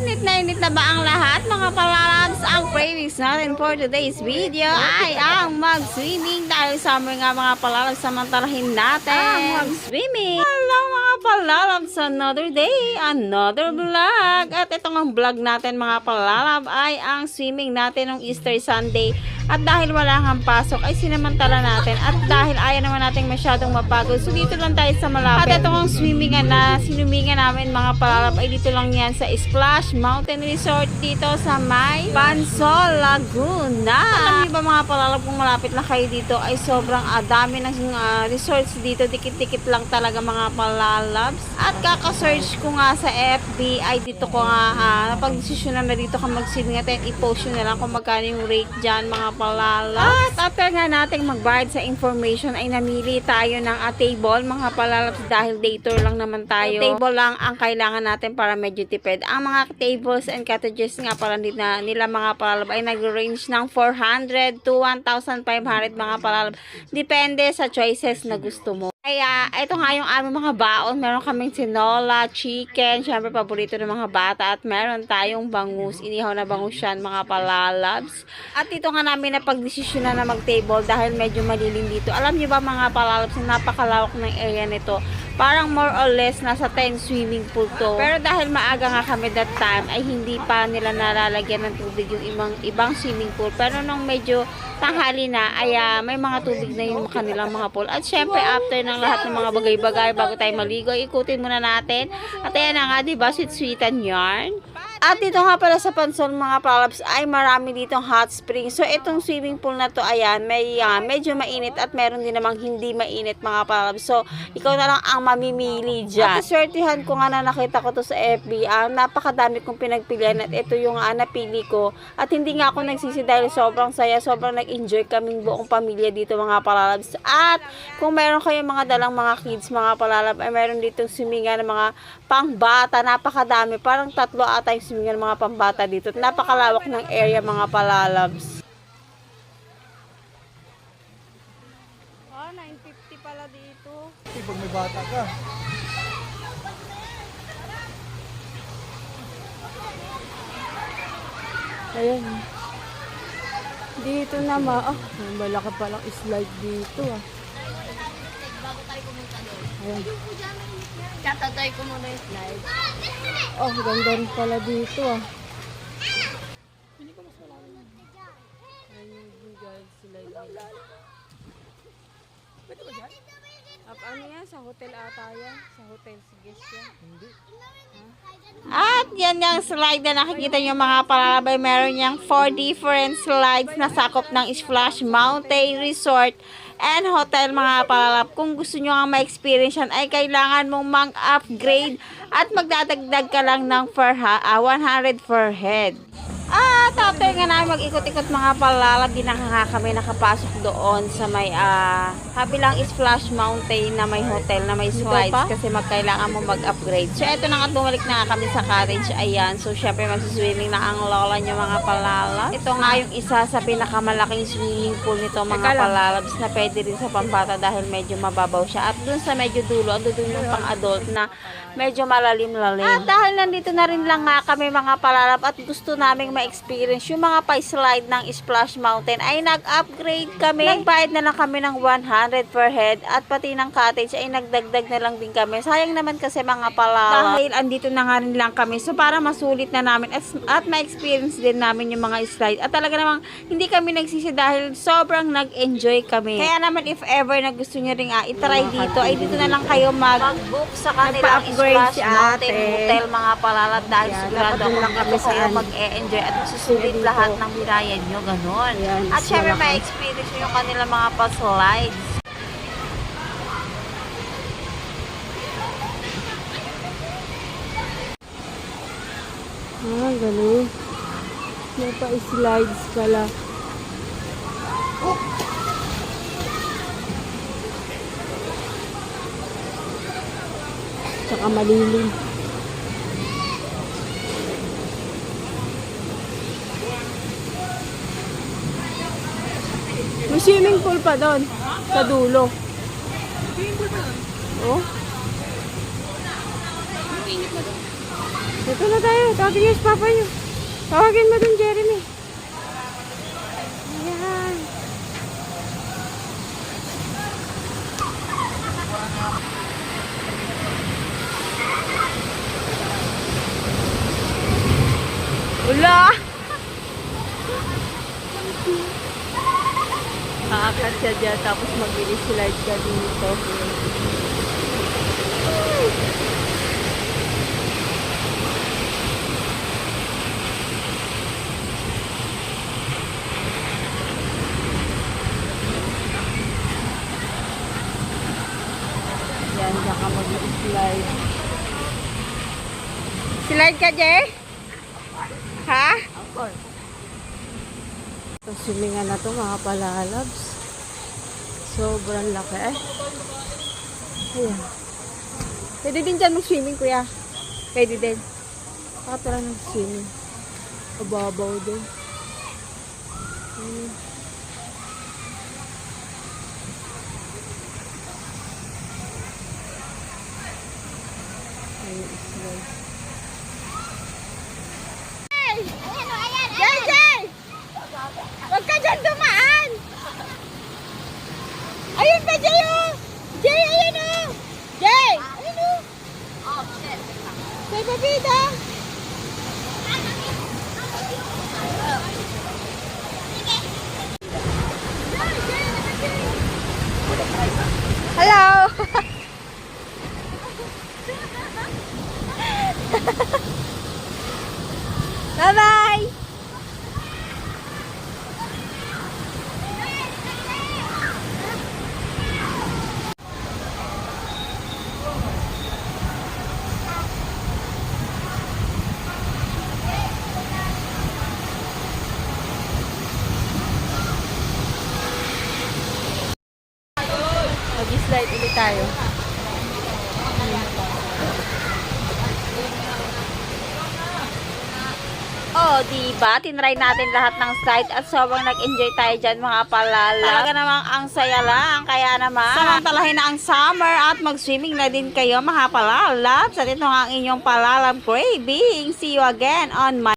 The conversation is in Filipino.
Init na init na ba ang lahat mga palalabs? Ang cravings natin for today's video ay ang mag-swimming dahil summer nga mga palalabs samantalahin natin. Ang mag-swimming. Hello mga palalabs, another day, another vlog. At itong ang vlog natin mga palalab ay ang swimming natin ng Easter Sunday. At dahil wala kang pasok ay sinamantala natin. At dahil ayaw naman natin masyadong mapagod, so dito lang tayo sa malapit. At itong ang swimmingan na sinumingan namin mga palalab ay dito lang yan sa Splash Mountain Resort dito sa may Bansol, Laguna. Alam niyo ba mga palalab kung malapit na kayo dito ay sobrang ah, dami ng ah, resorts dito. Dikit-dikit lang talaga mga palalabs. At kaka-search ko nga sa FB ay dito ko nga uh, napag-desisyonan na dito ka mag-swimming at i-post nyo na lang kung magkano yung rate dyan mga palalabs. At after nga nating magbayad sa information ay namili tayo ng ah, table mga palalabs dahil day tour lang naman tayo. table lang ang kailangan natin para medyo tipid. Ang mga tables and cottages nga pala nila, nila mga palalab ay nag-range ng 400 to 1,500 mga palalab. Depende sa choices na gusto mo. Kaya, ito nga yung aming mga baon. Meron kaming tinola, chicken, syempre paborito ng mga bata. At meron tayong bangus. Inihaw na bangus yan, mga palalabs. At ito nga namin na pagdesisyon na na mag-table dahil medyo malilim dito. Alam niyo ba mga palalabs, na napakalawak ng area nito. Parang more or less nasa 10 swimming pool to. Pero dahil maaga nga kami that time, ay hindi pa nila nalalagyan ng tubig yung ibang, ibang swimming pool. Pero nung medyo tanghali na, ay ah, may mga tubig na yung kanilang mga pool. At syempre, after ng lahat ng mga bagay-bagay, bago tayo maligo, ikutin muna natin. At ayan na nga, di ba, sweet-sweetan yarn. At dito nga pala sa Pansol mga palabs ay marami ditong hot spring. So itong swimming pool na to ayan, may ah, medyo mainit at meron din namang hindi mainit mga palabs. So ikaw na lang ang mamimili dyan. At swertihan ko nga na nakita ko to sa FB. Ah, napakadami kong pinagpilian at ito yung ah, napili ko. At hindi nga ako nagsisi dahil sobrang saya, sobrang nag-enjoy kaming buong pamilya dito mga palalabs. At kung meron kayong mga dalang mga kids, mga palalab, ay meron ditong swimingan ng mga pangbata, napakadami. Parang tatlo ata yung swimingan ng mga pambata dito. At napakalawak ng area mga palalabs. Ah, 950 pala dito. Eh, pag may bata ka. Ayan. Dito naman, ah, may malaki palang slide dito ah. Ayan. Tatatay ko muna yung slide. Oh, ganda rin pala dito ah. Up, ano yan? Sa hotel ata yan? Sa hotel si guest yan? Hindi. At yan yung slide na nakikita nyo mga palalabay. Meron niyang 4 different slides na sakop ng Splash Mountain Resort and Hotel mga palalab. Kung gusto nyo nga ma-experience yan, ay kailangan mong mag-upgrade at magdadagdag ka lang ng per ha- ah, 100 per head. At after nga namin mag-ikot-ikot mga palalab, di na kami nakapasok doon sa may ah, kabilang Splash Mountain na may hotel na may slides kasi magkailangan mo mag-upgrade. So eto na nga bumalik na nga kami sa cottage. Ayan. So syempre magsiswimming na ang lola nyo mga palalab. Ito nga yung isa sa pinakamalaking swimming pool nito mga palalabs na pwede rin sa pambata dahil medyo mababaw siya. At dun sa medyo dulo, ando dun yung pang adult na medyo malalim-lalim. At dahil nandito na rin lang nga kami mga palalab at gusto naming ma-experience yung mga pa-slide ng Splash Mountain ay nag-upgrade kami. Nagbayad na lang kami ng 100 per head at pati ng cottage ay nagdagdag na lang din kami. Sayang naman kasi mga palalab. Dahil andito na nga rin lang kami. So para masulit na namin at, at ma-experience din namin yung mga slide. At talaga namang hindi kami nagsisi dahil sobrang nag-enjoy kami. Kaya naman if ever na gusto nyo rin ah, itry dito, ay dito na lang kayo mag Mag-book sa kanilang Splash si Mountain. Hotel mga palalab dahil Yan, sigurado ako lang kami kayo saan. mag-e-enjoy at susulit Dito. lahat ng birayan nyo, ganun. Yan, At syempre malaki. ma-experience nyo yung kanilang mga pa-slides. Ah, ganun. May pa-slides pala. Tsaka malilim. May swimming pool pa doon. Sa dulo. Swimming pool pa doon? Oh. Dito na tayo. Tawagin niyo si Papa niyo. Tawagin mo dun, Jeremy. Ayan. Wala! Kaakat siya dyan, tapos mag-slide ka dito. Yan, dyan ka mag-slide. Slide ka, Jay? Ha? Ito, swimming na to mga palalabs. Sobrang laki eh. Ayan. Pwede din dyan mag-swimming, kuya. Pwede din. Pakatara ng swimming. Ababaw din. Hmm. Ayun, slide. Jay, Jay! Huwag ka dyan dumaan! Ayun pa, Jay, oh! Jay, ayun, oh! Jay! Ayun, oh! May babida! Hello! Bye-bye! Mag-slide ulit tayo. Oh, di ba? Tinry natin lahat ng site at sobrang nag-enjoy tayo dyan mga palala. Talaga namang ang saya lang. Kaya naman, samantalahin na ang summer at mag-swimming na din kayo mga palala. Sa ito nga ang inyong palalang craving. See you again on my